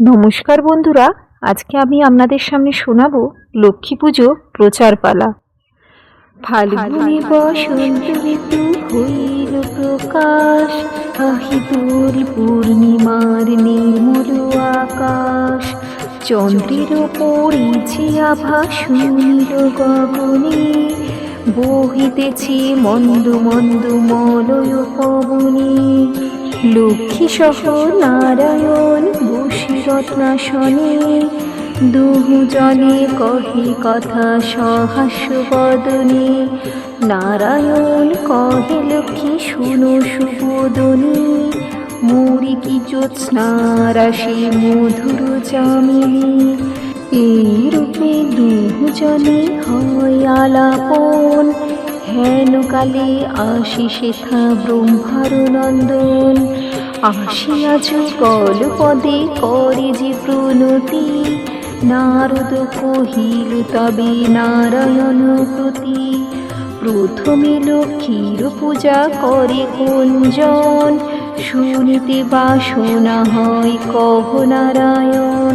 নমস্কার বন্ধুরা, আজকে আমি আপনাদের সামনে শোনাবো লক্ষ্মী পুজো প্রচার পালা ফাল্গুনে বসন্ত ঋতু হইল প্রকাশ আহিদুল পূর্ণিমার নির্মল আকাশ। চন্দ্রের পড়েছে আভা সুনীল গগনে, বহিতেছে মন্দ মন্দ মলয় পবনে। লক্ষ্মী সহ নারায়ণ রত্নাসনে দুহু জনে কহে কথা সহাস্য বদনে। নারায়ণ কহে, লক্ষ্মী, শুনো সুবোদনী। মুড়ি কি জ্যোৎস্নারাশি মধুর জামিনী? এই রূপে দুজনে হয় আলাপন। হেন কালে আসি শেখা ব্রহ্মার নন্দন আসিয়া যুগল পদে করে যে প্রণতি, নারদ কহিল, তবে নারায়ণ প্রতি, প্রথমে লক্ষ্মীর পূজা করে কুঞ্জন শুনিতে বাসনা হয় কহ নারায়ণ।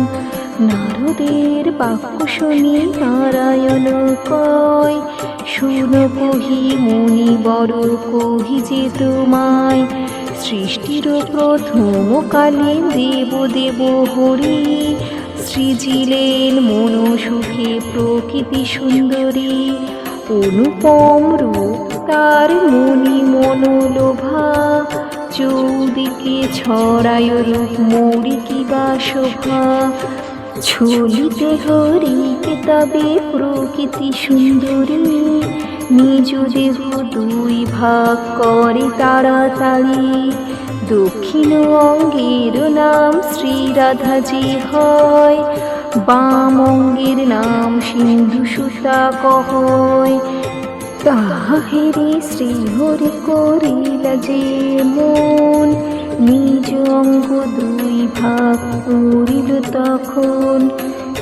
নারদের বাক্য শুনি নারায়ণ কয়, শুন কহি মুনি বড় কহি যে তোমায়, সৃষ্টির প্রথম কালে দেব দেব হরি, সৃজিলেন মন সুখে প্রকৃতি সুন্দরী, অনুপম রূপ তার মনি মনোলোভা, চৌদিকে ছড়ায় রূপ মৌরি কিবা শোভা ছলিতে হরিকে তবে প্রকৃতি সুন্দরী। নিজ দেহ দুই ভাগ করে তাড়াতাড়ি। দক্ষিণ অঙ্গের নাম শ্রীরাধা যে হয়, বাম অঙ্গের নাম সিন্ধু সুতা কহয়। তাহেরে শ্রীহরি করিলা যে মন নিজ অঙ্গ দুই ভাগ করিল তখন।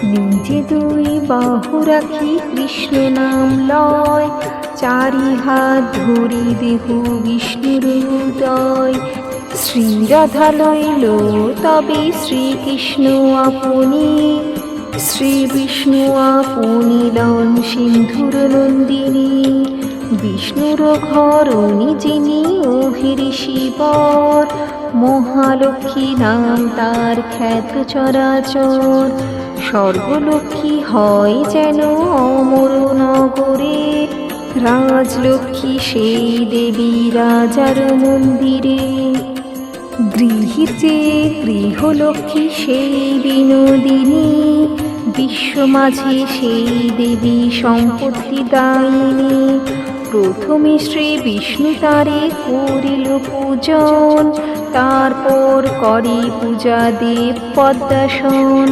নিজে দুই বাহু রাখি কৃষ্ণ নাম লয়। চারি হাত ধরি দেহ বিষ্ণুর উদয়। শ্রীরাধা লইল, তবে শ্রীকৃষ্ণ আপনি। শ্রী বিষ্ণু আপনি লন সিন্ধুর নন্দিনী। বিষ্ণুর ঘরণী যিনি অভির শিবর মহালক্ষ্মী নাম তার খ্যাত চরাচর। স্বর্গলক্ষ্মী হয় যেন অমর নগরে রাজলক্ষ্মী সেই দেবী রাজার মন্দিরে। গৃহীর যে গৃহলক্ষ্মী সেই বিনোদিনী। বিশ্ব মাঝে সেই দেবী সম্পত্তি দায়িনী। প্রথমে শ্রী বিষ্ণু তারে করিল পূজন, তারপর করে পূজা দেব পদ্মাসন,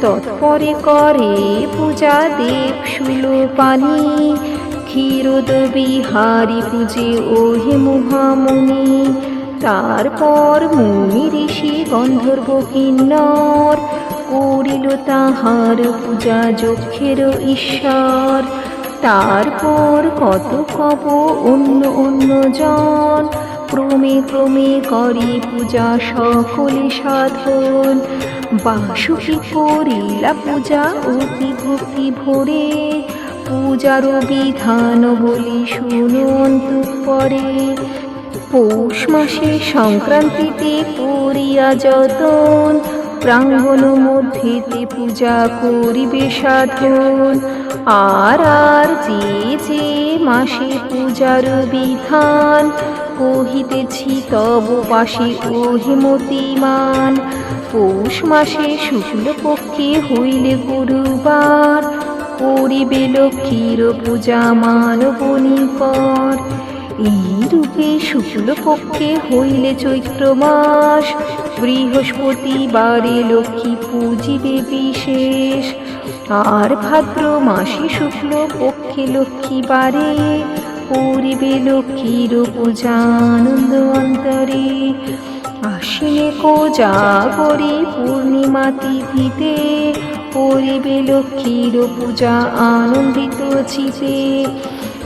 তৎপরে করে পূজা দেব সুলোপানি, ক্ষীরোদ বিহারি পূজে ওহে মহামুনি, তারপর মুনি ঋষি গন্ধর্ব কিন্নর করিল তাহার পূজা যক্ষের ঈশ্বর। তারপর কত কব অন্য অন্য জন? ক্রমে ক্রমে করি পূজা সকলে সাধন। বাসুকি করিলা পূজা অতি ভক্তি ভরে। পূজার বিধান বলি শুনন্ত পরে। পৌষ মাসে সংক্রান্তিতে করিয়া যতন। প্রাঙ্গণ মধ্যেতে পূজা করিবে সাধন। আর আর যে যে মাসে পূজার বিধান, কহিতেছি তব পাশে ও পৌষ মাসে শুক্লপক্ষে হইলে গুরুবার, করিবে লক্ষ্মীর পূজা মানবনিকর এই রূপে শুক্লপক্ষে হইলে চৈত্র মাস। বৃহস্পতিবারে লক্ষ্মী পূজিবে বিশেষ। আর ভাদ্র মাসে শুক্ল পক্ষে লক্ষ্মীবারে করিবে লক্ষ্মীর পূজা আনন্দ অন্তরে। আশ্বিনে কোজাগরে পূর্ণিমা তিথিতে করিবে লক্ষ্মীর পূজা আনন্দিত চিতে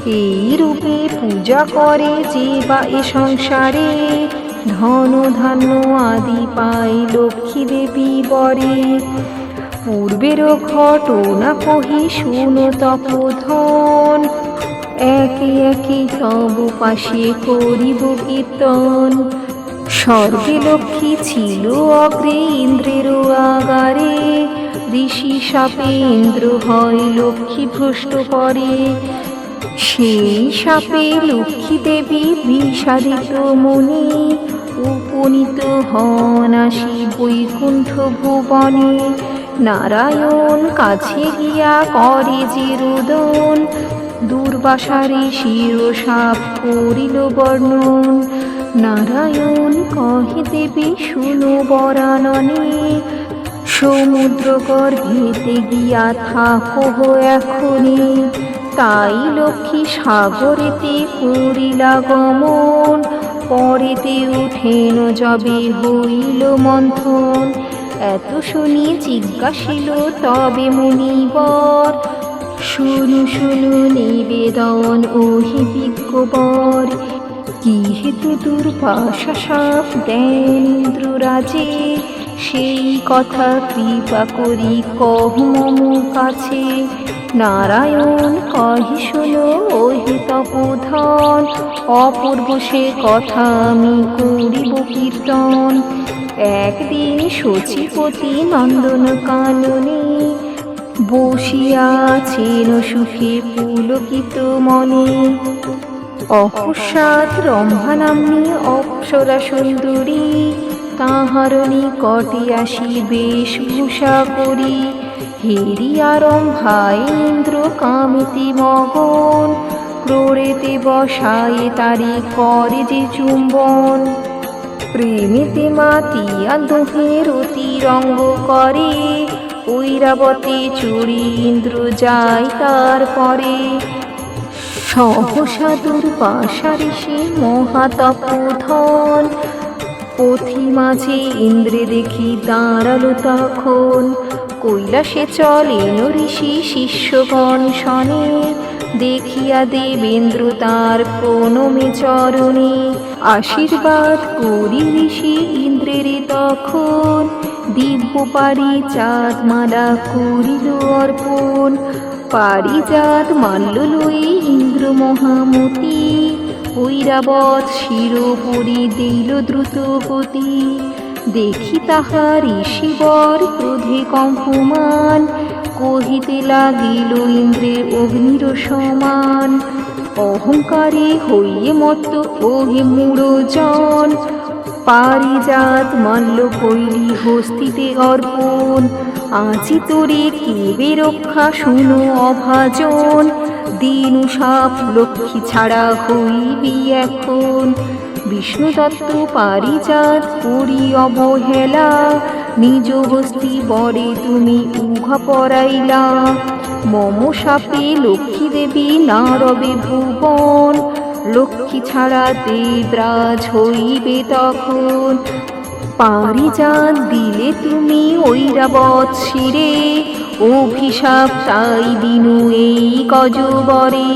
এই রূপে পূজা করে যে বা এ সংসারে। ধন ধান্য আদি পাই লক্ষ্মী দেবী বরে। পূর্বের ঘটনা কহি শুনো তপোধন। একে একে তব পাশে করিব কীর্তন। স্বর্গে লক্ষ্মী ছিল অগ্রে ইন্দ্রেরও আগারে। ঋষি সাপে ইন্দ্র হয় লক্ষ্মী ভ্রষ্ট করে। সেই সাপে লক্ষ্মী দেবী বিষাদিত মনে উপনীত হন আসি বৈকুণ্ঠ ভুবনে। নারায়ণ কাছে গিয়া করে যে রোদন, দুর্বাসারে শির সাপ করিল বর্ণন। নারায়ণ কহে, দেবী, শুনো বরাননে সমুদ্র গর্ভেতে গিয়া থাকো এখনি। তাই লক্ষ্মী সাগরেতে করিলা গমন, পরেতে উঠেন যবে হইল মন্থন। এত শুনি জিজ্ঞাসিল, তবে মুনিবর, শুনু শুনু নিবেদন ওহি বিজ্ঞবর। কি হেতু দুর্বাসা সাপ দেন সেই কথা কৃপা করি কহ কাছে। নারায়ণ কহি শোনো, ওহে তপোধন, অপূর্ব সে কথা আমি করিব কীর্তন। একদিন সচিপতি নন্দন কাননে বসিয়াছেন সুখে পুলকিত মনে। অকস্মাৎ রম্ভা নাম্নী অপ্সরা সুন্দরী, তাহার নিকটে আসি বেশভূষা করি। হেরিয়া রম্ভা ইন্দ্র কামিতি মগন, ক্রোড়েতে বসায়ে তারি করে যে চুম্বন। প্রেমেতে মাতিয়া দোহের অতিরঙ্গ করে, ঐরাবতী চুরি ইন্দ্র যায় তারপরে সহসা দুর্বাসারে সে মহাতপোধন পথি মাঝে ইন্দ্রে দেখি দাঁড়াল তখন। কৈলাসে চলেন ঋষি শিষ্যগণ শনে দেখিয়া দেবেন্দ্র তার প্রণমে চরণে। আশীর্বাদ করি ঋষি ইন্দ্রের তখন। দিব্য পারি চাঁদ মালা করিল অর্পণ। পারিজাত মাল্য লই ইন্দ্র মহামতি ঐরাবত শিরোপরি দিল দ্রুত গতি দেখি তাহার ঋষিবর ক্রোধে কম্পমান। কহিতে লাগিল ইন্দ্রের অগ্নির সমান। অহংকারে হইয়ে মত্ত ওহে মূঢ়জন। পারিজাত মাল্য কইলি, হস্তিতে অর্পণ। আজি তোরে কেবে রক্ষা শুনো অভাজন। দিনু সাপ লক্ষ্মী ছাড়া হইবি এখন। বিষ্ণু দত্ত পারিজাত করি অবহেলা, নিজ হস্তি বরে তুমি উহা পরাইলা মম সাপে লক্ষ্মী দেবী না রবে ভুবন, লক্ষ্মী ছাড়া দেবরাজ হইবে তখন। পারিজাত দিলে তুমি ঐরাবত শিরে অভিশাপ তাই দিনু এই গজবরে।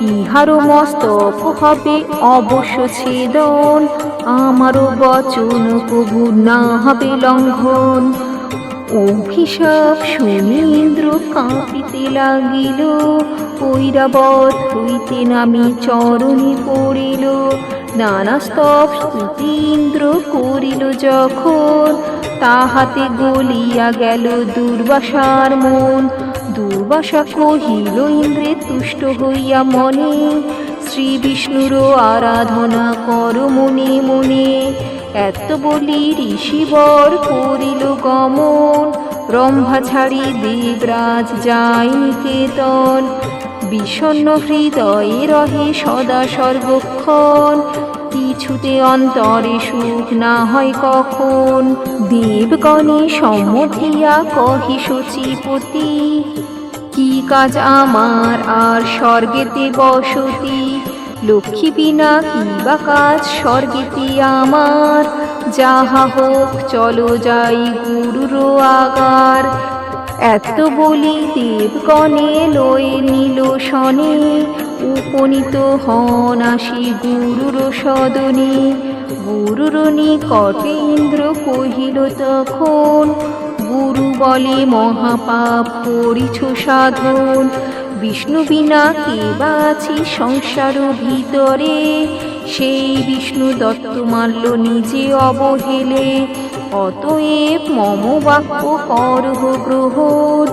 ইহারও মস্তক হবে অবশ্য ছেদন, আমারও বচন কবু না হবে লঙ্ঘন। অভিশাপ শুনি কাঁপিতে লাগিল ঐরাবত হইতে নামি চরণে পড়িল। নানা স্তব স্তুতি করিল যখন, তাহাতে গলিয়া গেল দুর্বাসার মন। দুর্বাসা কহিল, ইন্দ্রে, তুষ্ট হইয়া মনে শ্রী বিষ্ণুরও আরাধনা কর মনে মনে। এত বলি ঋষিবর করিল গমন, ব্রহ্মা ছাড়ি দেবরাজ যায় নিকেতন। বিষণ্ণ হৃদয়ে রহে সদা সর্বক্ষণ। কিছুতে অন্তরে সুখ না হয় কখন? দেবগণে সম্মধিয়া কহি সচিপতি কি কাজ আমার? আর স্বর্গেতে বসতি? লক্ষ্মী বিনা কি বা কাজ স্বর্গেতে আমার? যাহা হোক, চলো যাই গুরুর আগার। এত বলি দেবগণে লয়ে নিল শনে উপনীত হন আসি গুরুর সদনে। গুরুর নিকটে ইন্দ্র কহিল তখন, গুরু বলে মহাপাপ করিছ সাধন। বিষ্ণু বিনা কে বাছি সংসার ভিতরে? সেই বিষ্ণু দত্ত মারল নিজে অবহেলে। অতএব মম বাক্য করহ গ্রহণ,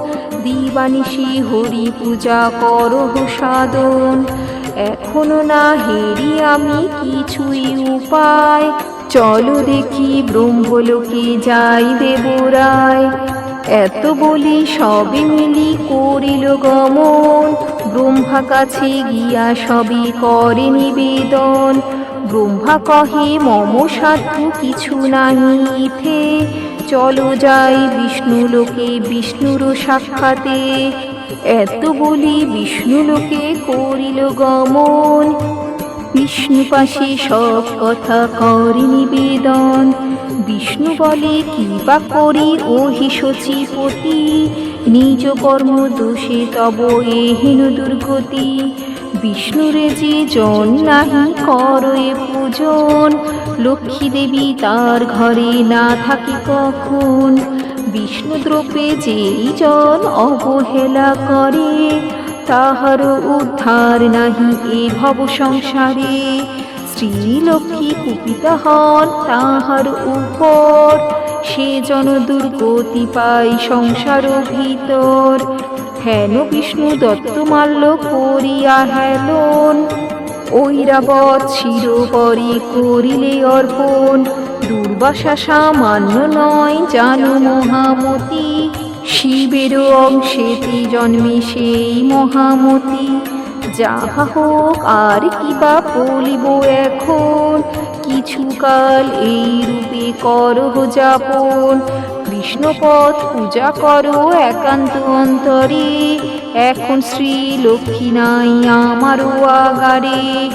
দিবানিশি হরি পূজা করহ সাধন। এখনও না হেরি আমি কিছুই উপায়, চলো দেখি ব্রহ্মলোকে যাই দেবরায়। এত বলি সবে মিলি করিল গমন ব্রহ্মা কাছে গিয়া সবই করে নিবেদন। ব্রহ্মা কহে, মম সাধ্য কিছু নাহি ইথে। চলো যাই বিষ্ণু লোকে বিষ্ণুর সাক্ষাতে। এত বলি বিষ্ণু লোকে করিল গমন। বিষ্ণু পাশে সব কথা করে নিবেদন। বিষ্ণু বলে, কি বা করি ও হি শচীপতি নিজ কর্ম দোষে তব এহেন দুর্গতি। বিষ্ণুরে যে জন নাহি করে পূজন লক্ষ্মী দেবী তার ঘরে না থাকে কখন? বিষ্ণু দ্রব্যে যেই জন অবহেলা করে, তাহার উদ্ধার নাহি এ ভব সংসারে। শ্রীলক্ষ্মী কুপিতা হন তাহার উপর, সে জন দুর্গতি পায় সংসার ভিতর। হেন বিষ্ণু দত্ত মাল্য করিয়া হেলন। ঐরাবত শিরোপরি করিলে অর্পণ। দুর্বাসা সামান্য নয় জানো মহামতি। শিবের অংশেতে জন্মে সেই মহামতি। যাহা হোক, আর কি বা বলিব এখন। কিছুকাল এই রূপে করহ যাপন। কৃষ্ণপদ পূজা করো একান্ত অন্তরে। এখন শ্রী লক্ষ্মী নাই আমারও আগারে।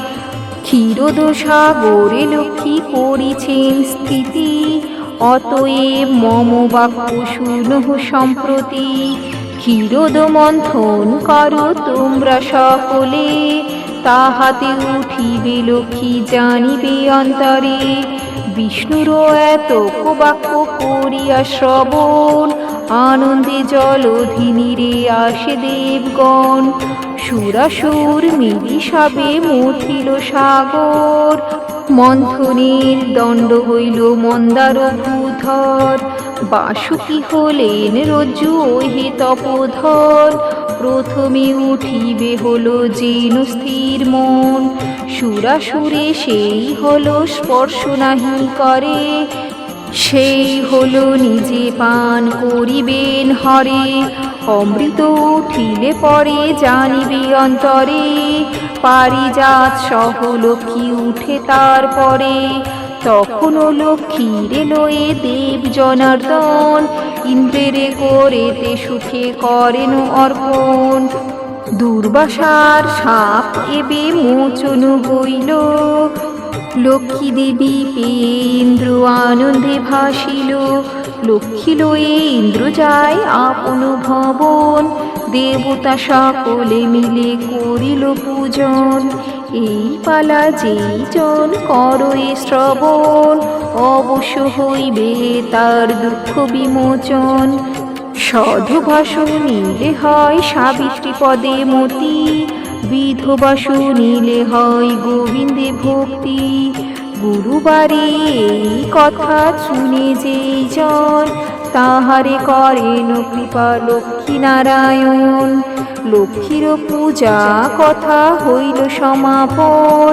ক্ষীরদোষাগরে লক্ষ্মী করিছেন স্থিতি। অতএব মম বাক্য শুনহ সম্প্রতি। ক্ষীরদ মন্থন করো তোমরা সকলে। তাহাতে উঠিবে লক্ষ্মী জানিবে অন্তরে। বিষ্ণুর এত কোবাক্য করিয়া শ্রবণ আনন্দে জলধিনীরে আসে দেবগণ। সুরাসুর মিলি সবে মথিল সাগর মন্থনের দণ্ড হইল মন্দার ভূধর। বাসুকি হলেন রজ্জু ওহে তপধর। প্রথমে উঠিবে হলো যেন স্থির মন। সুরাসুরে সেই হলো স্পর্শ নাহি করে। সেই হলো নিজে পান করিবেন হরে। অমৃত উঠিলে পরে জানিবে অন্তরে, পারিজাত সহ লক্ষ্মী উঠে তারপরে। তখনও লক্ষ্মীরে লয়ে দেব জনার্দন, ইন্দ্রেরে করেতে সুখে করেন অর্পণ। দুর্বাসার সাপ এবে মোচন হইল, লক্ষ্মী দেবী পেয়ে ইন্দ্র আনন্দে ভাসিল। লক্ষ্মী লয়ে ইন্দ্র যায় আপন ভবন। দেবতা সকলে মিলে করিল পূজন। এই পালা যেই জন করয়ে শ্রবণ অবশ্য হইবে তার দুঃখ বিমোচন। সধবাসু নিলে হয় সাবিত্রী পদে মতি, বিধবাসু নিলে হয় গোবিন্দে ভক্তি। গুরুবারে এই কথা শুনে যেই জন তাহারে করেন কৃপা লক্ষ্মী নারায়ণ। লক্ষ্মীর পূজা কথা হইল সমাপন,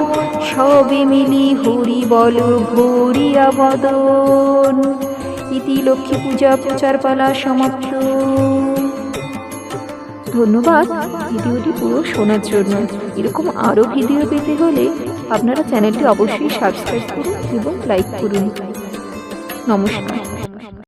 সবে মিলি হরি বল ভরিয়া বদন। ইতি লক্ষ্মী পূজা প্রচার পালা সমাপ্ত। ধন্যবাদ, ভিডিওটি পুরো শোনার জন্য। এরকম আরও ভিডিও পেতে হলে আপনারা চ্যানেলটি অবশ্যই সাবস্ক্রাইব করুন এবং লাইক করুন। নমস্কার।